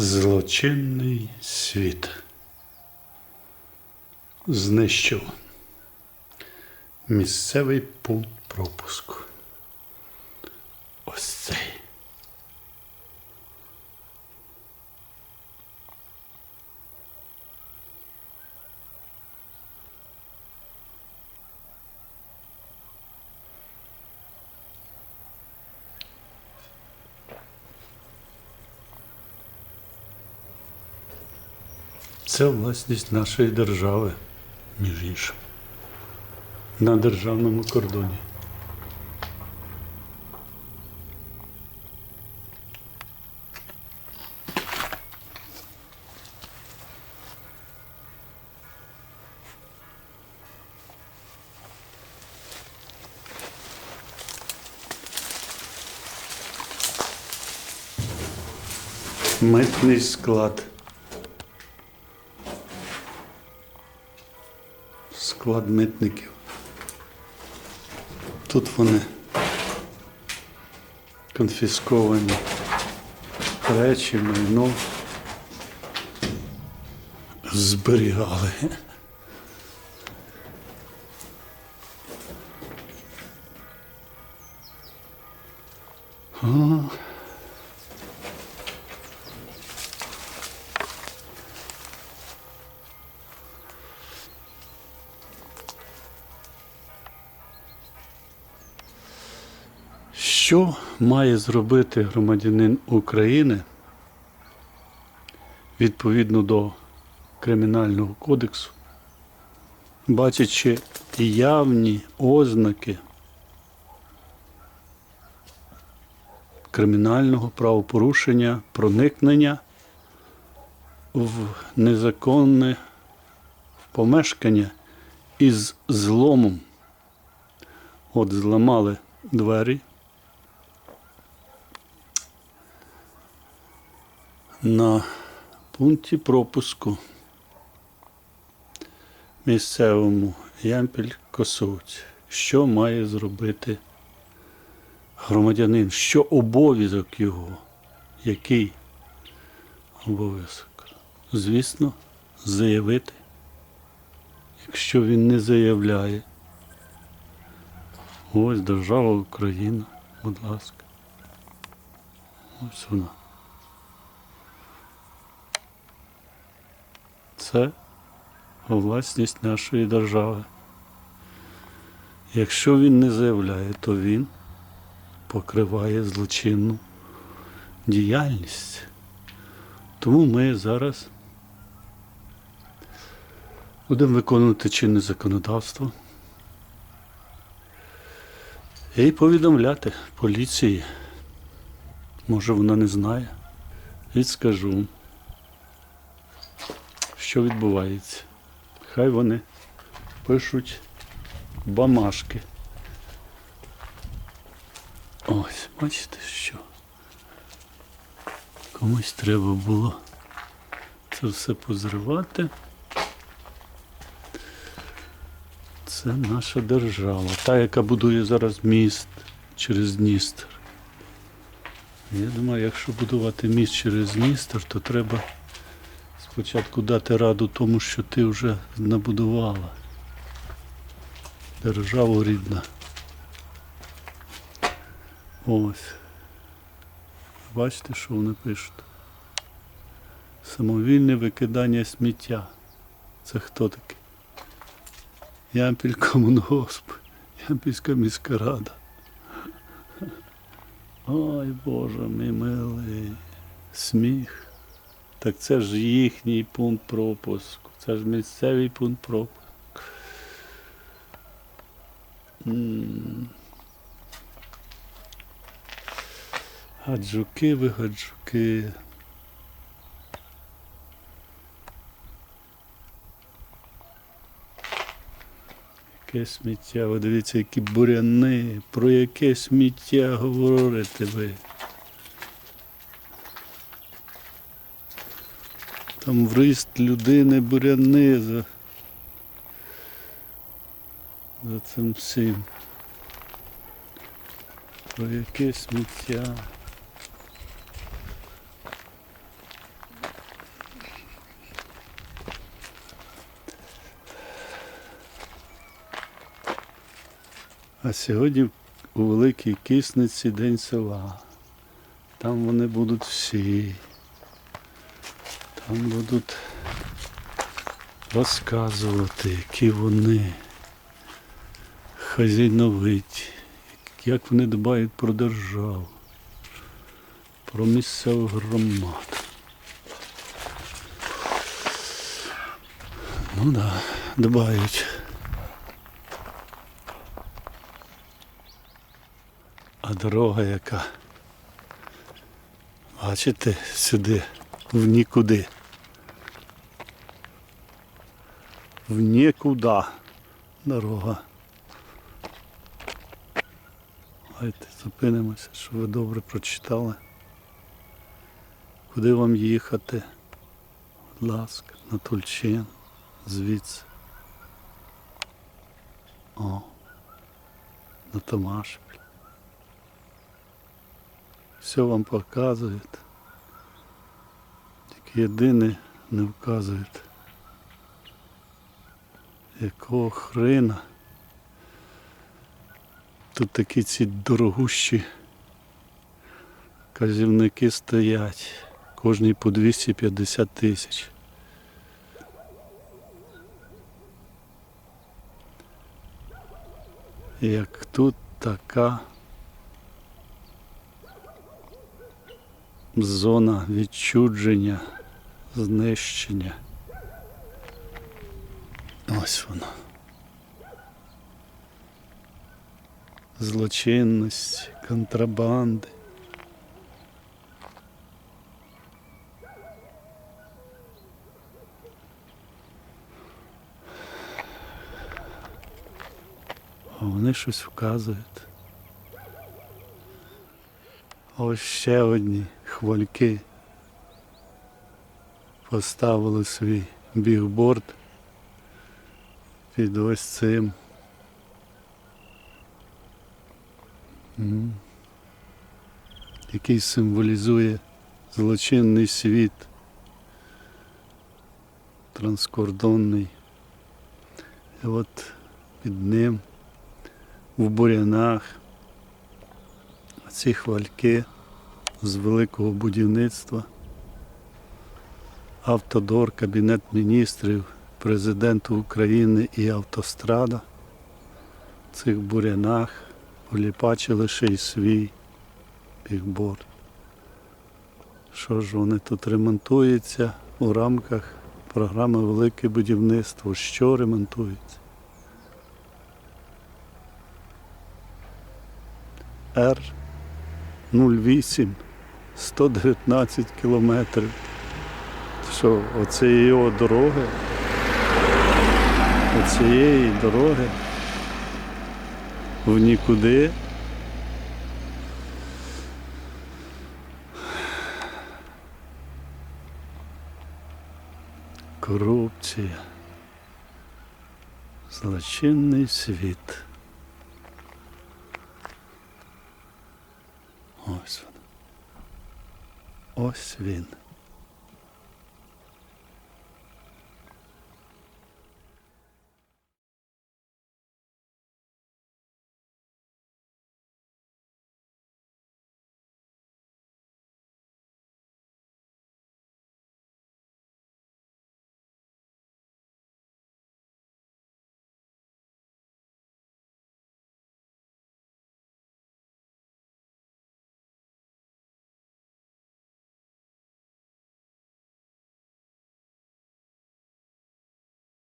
Злочинний світ. Знищив місцевий пункт пропуску. Ось цей. Це власність нашої держави, між іншим, на державному кордоні. Митний склад. Склад митників. Тут вони конфісковані речі, майно зберігали. А. Що має зробити громадянин України відповідно до Кримінального кодексу, бачачи явні ознаки кримінального правопорушення, проникнення в незаконне помешкання із зломом? От зламали двері. На пункті пропуску місцевому Ямпіль Косовці. Що має зробити громадянин? Що обов'язок його? Який обов'язок? Звісно, заявити. Якщо він не заявляє, ось держава Україна, будь ласка. Ось вона. Це власність нашої держави. Якщо він не заявляє, то він покриває злочинну діяльність. Тому ми зараз будемо виконувати чинне законодавство і повідомляти поліції. Може вона не знає. І скажу що відбувається. Хай вони пишуть бамашки. Ось, бачите, що комусь треба було це все позривати. Це наша держава, та, яка будує зараз міст через Дністр. Я думаю, якщо будувати міст через Дністр, то треба спочатку дати раду тому, що ти вже набудувала. Державу рідна. Ось. Бачите, що вони пишуть? Самовільне викидання сміття. Це хто такий? Ямпіль комунгосп, Ямпільська міська рада. Ой Боже мій милий, сміх. Так це ж їхній пункт пропуску. Це ж місцевий пункт пропуску. Гаджуки ви гаджуки. Яке сміття, ви дивіться, які буряни, про яке сміття говорите ви. Там в людини буряни за, за цим всім. Про яке сміття. А сьогодні у Великій Кисниці день села. Там вони будуть всі. Там будуть розказувати, які вони хазяйновиті, як вони дбають про державу, про місцеву громаду. Ну да, дбають. А дорога яка. Бачите, сюди, в нікуди. В нікуди дорога. Давайте зупинимося, щоб ви добре прочитали. Куди вам їхати? Будь ласка, на Тульчин, звідси. О, на Томашпіль. Все вам показують. Тільки єдине не вказують. Якого хрена? Тут такі ці дорогущі казівники стоять. Кожний по 250 тисяч. Як тут така зона відчудження, знищення. Ось вона. Злочинності, контрабанди. А вони щось вказують. Ось ще одні хвальки поставили свій бігборд під ось цим. Який символізує злочинний світ, транскордонний. І от під ним в бурянах ці хвальки з великого будівництва, Автодор, Кабінет міністрів, президент України і автострада в цих бурянах поліпачили ще й свій бігборд. Що ж вони тут ремонтуються у рамках програми Велике будівництво? Що ремонтується? Р 08 119 кілометрів. Що, оце його дороги? Оцієї дороги в нікуди. Корупція. Злочинний світ. Ось він. Ось він.